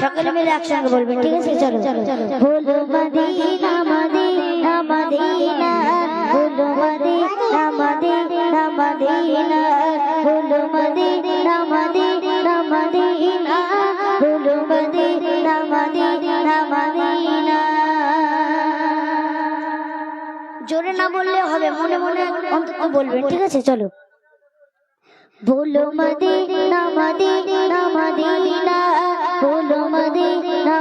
সকলে মিলে একসঙ্গে বলবেন ঠিক আছে, চলো। চলো জোরে না বললে হবে, মনে মনে অন্তত বলবেন ঠিক আছে, চলো। বলো মদিনা মদিনা ফুল মদিনা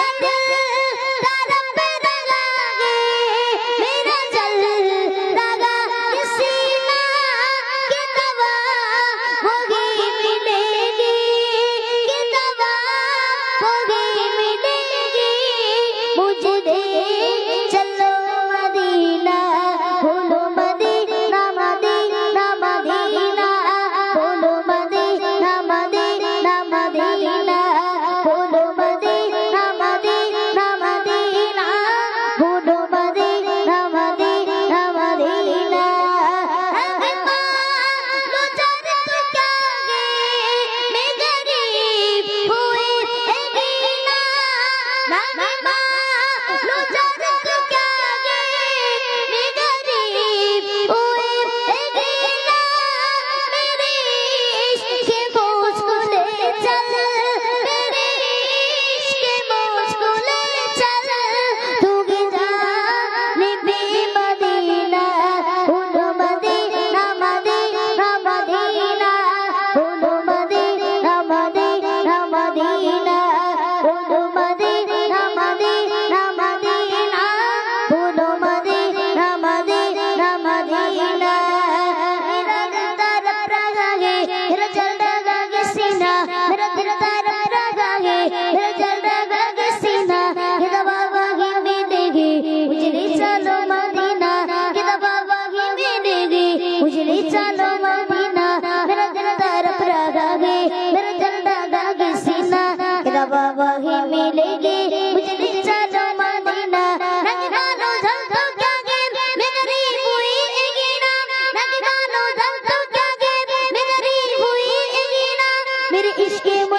Bye-bye.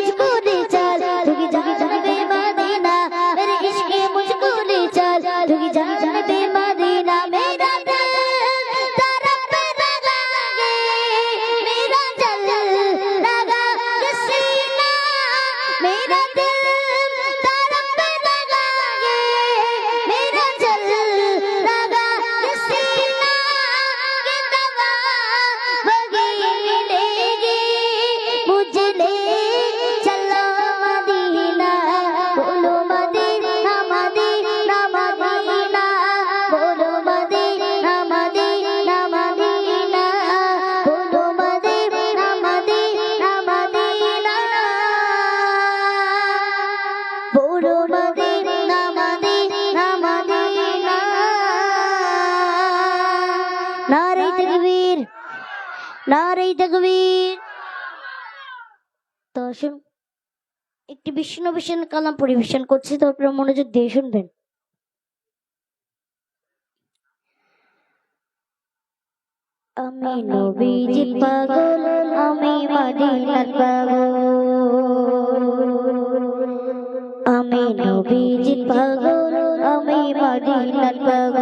मुझको তকবীর নারেই তকবীর তো শুন একটি বিষ্ণুভূষণ কালাম পরিবেশন করছি তো আপনারা মনোযোগ দিয়ে শুনবেন। আমি নবীজির পাগল আমি মদিনার পাগল। আমি নবীজির পাগল আমি মদিনার পাগল।